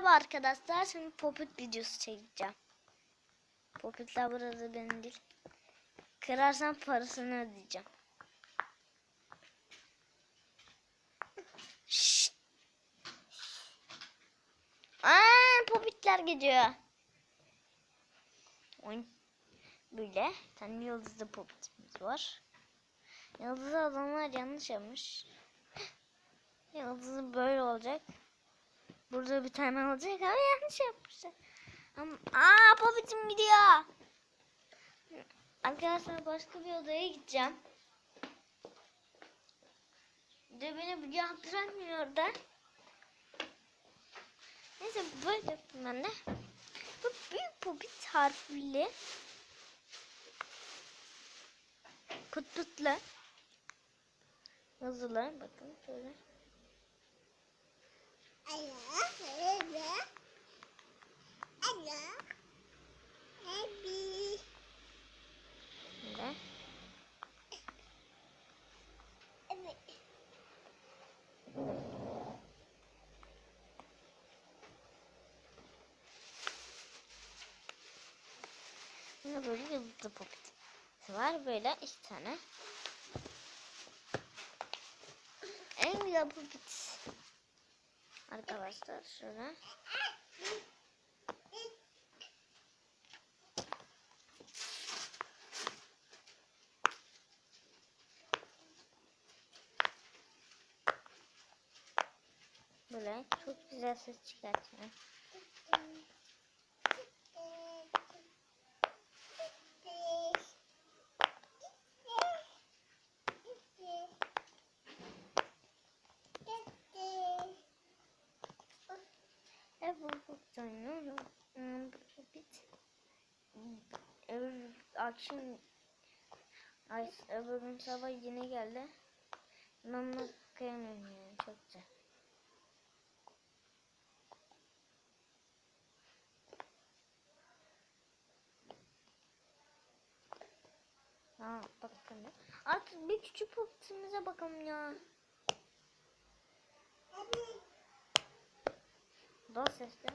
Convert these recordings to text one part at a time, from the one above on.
Merhaba arkadaşlar. Şimdi popit videosu çekeceğim. Popitler burada benim değil. Kırarsan parasını ödeyeceğim. Şşt. Aa, popitler gidiyor. Böyle. Tane yıldızlı popitimiz var. Yıldızlı adamlar yanlış yapmış. Yıldızı böyle olacak. Burada bir tane olacak ama yanlış yapmışlar. Ama aa popitim gidiyor. Arkadaşlar başka bir odaya gideceğim. De beni bir yaptıramıyor da. Neyse böyle yaptım ben de. Bu büyük popit harfli. Kututla. Yazılar bakın şöyle. Böyle. Burada böyle yıldızlı popit var. Böyle iki tane. En güzel popit. Arkadaşlar şöyle. Böyle çok güzel ses çıkartıyor. Evet bu çok oynuyorum. Hmm, bu bit. Öbür akşam ay öbür gün sabah yine geldi. Ben bunu kıyamıyorum yani çok güzel. Ha bakın. Artık bir küçük popitimize bakalım ya. Daha sesli.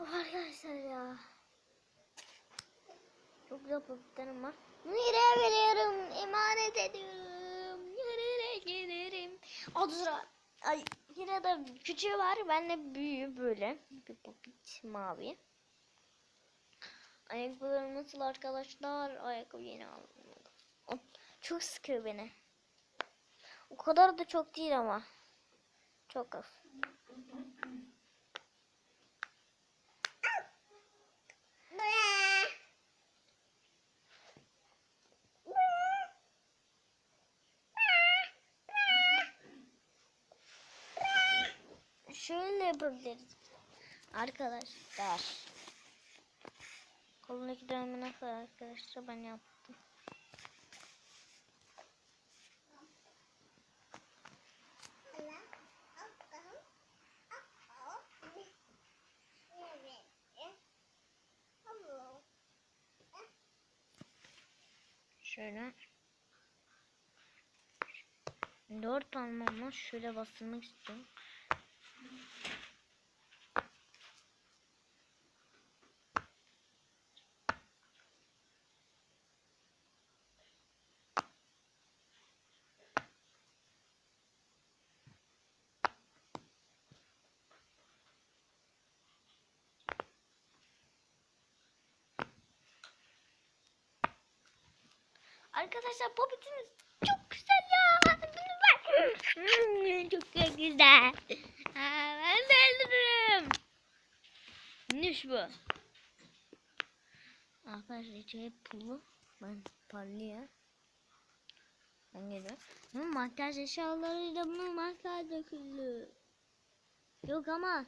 Arkadaşlar ya. Çok güzel popitlerim var. Nereye veriyorum? Emanet ediyorum. Nereye giderim? O sıra. Ay yine de küçüğü var. Ben de büyüğü böyle. Bir popit mavi. Ayakkabılarım nasıl arkadaşlar? Ayakkabı yeni aldım. Çok sıkıyor beni. O kadar da çok değil ama. Çok az. Yapabiliriz. Arkadaşlar. Kolundaki dövme nasıl arkadaşlar ben yaptım. Şöyle. Dört ama şöyle bastırmak istiyorum. Arkadaşlar popitimiz çok güzel ya. Hmm, çok güzel. Ha, ben de öldürürüm. Neymiş bu? Arkadaşlar içeri pulu. Ben parlıyor. Ben geliyorum. Bunun makyaj eşyalarıyla bunun makyaj döküldü. Yok ama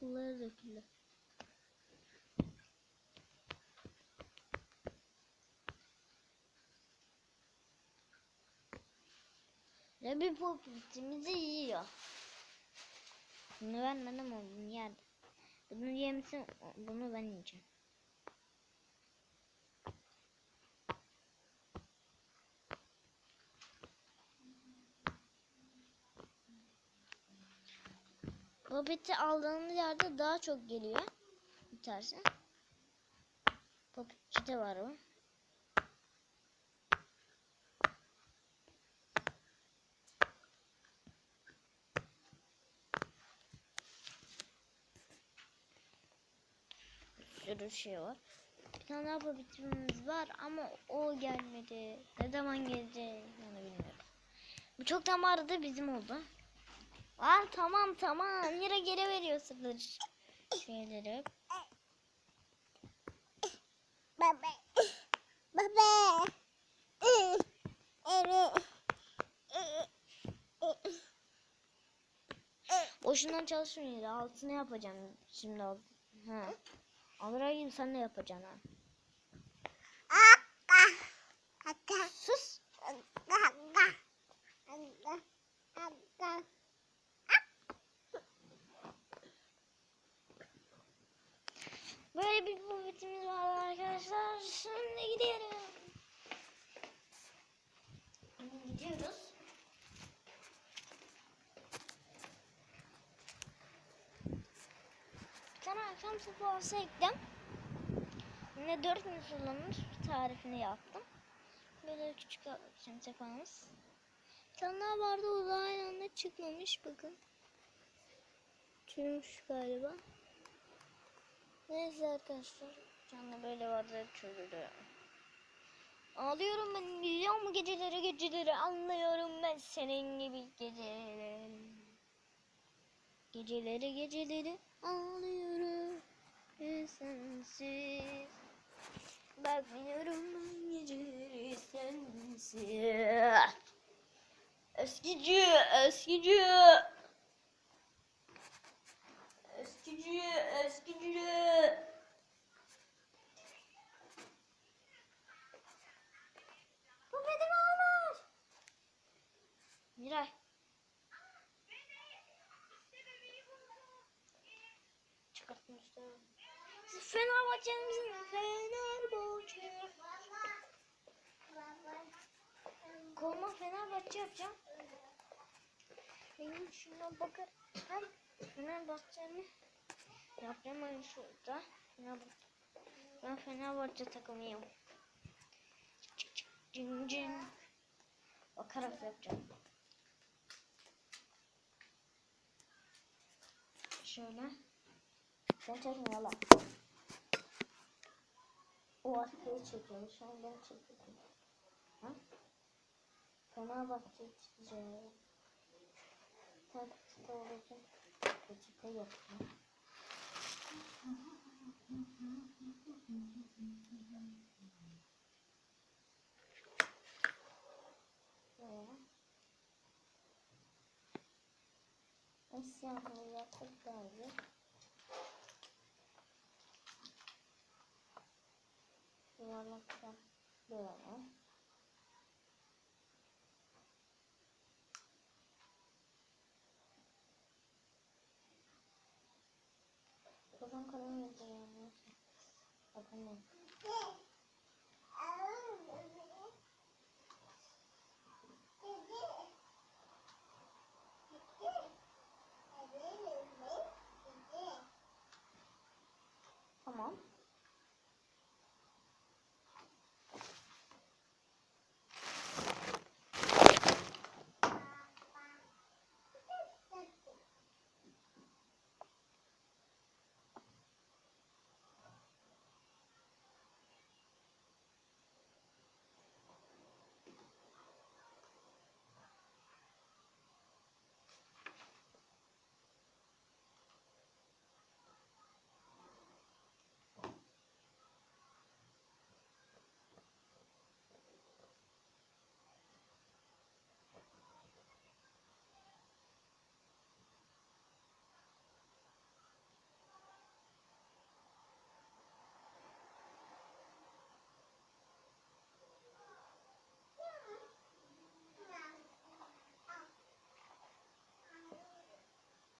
pulları döküldü. Ve bir popitimizi yiyor. Bunu vermedim ama bunu yerdi. Bunu yemişsin, bunu ben yiyeceğim. Popit'i aldığımız yerde daha çok geliyor. Biterse. Popitçi de var o. sürü şey var. Bir tane daha popitimiz var ama o gelmedi. Ne zaman gelecek onu bilmiyorum. Bu çoktan vardı bizim oldu. Aa tamam tamam. Yine geri veriyorsunuz şeyleri. Baba. Baba. Evet. Boşundan çalışmıyor. Altını yapacağım şimdi. Ha. Alırayım sen ne yapacaksın ha? Sus. Böyle bir popitimiz var arkadaşlar. Şimdi gidiyorum. Gidiyoruz. Bir akşam sofrası ektim. Yine 4 misulunun tarifini yaptım. Böyle küçük akşam soframız. Bir tane daha vardı o da aynı anda çıkmamış bakın. Çürümüş galiba. Neyse arkadaşlar. Canlı böyle vardı çürüdü. Ağlıyorum ben biliyor mu geceleri geceleri anlıyorum ben senin gibi geceleri. Geceleri geceleri ağlıyorum sensiz. Bakmıyorum geceleri sensiz. Eskici eskici. Eskici, eskici. Bu benim olmaz. Miray. Çıkartmışlar. Misiniz? Fenerbahçe. Koluma Fenerbahçe yapacağım. Benim şuna bakar. Hem Fenerbahçe'ni yapacağım ben şurada. Fenerbahçe. Ben Fenerbahçe takımıyım. Cin cin. Bakarak yapacağım. Şöyle. Sen çekme yala. O askeri çekiyor. Şu an ben çekiyorum. Ha? Fenerbahçe çekeceğim. Takipte olacak. Peçete yok. mu? Şöyle. Eşyamı yaptık böyle. Yuvarlakta böyle. Kafam kalem yazıyor. Bakalım. Tamam.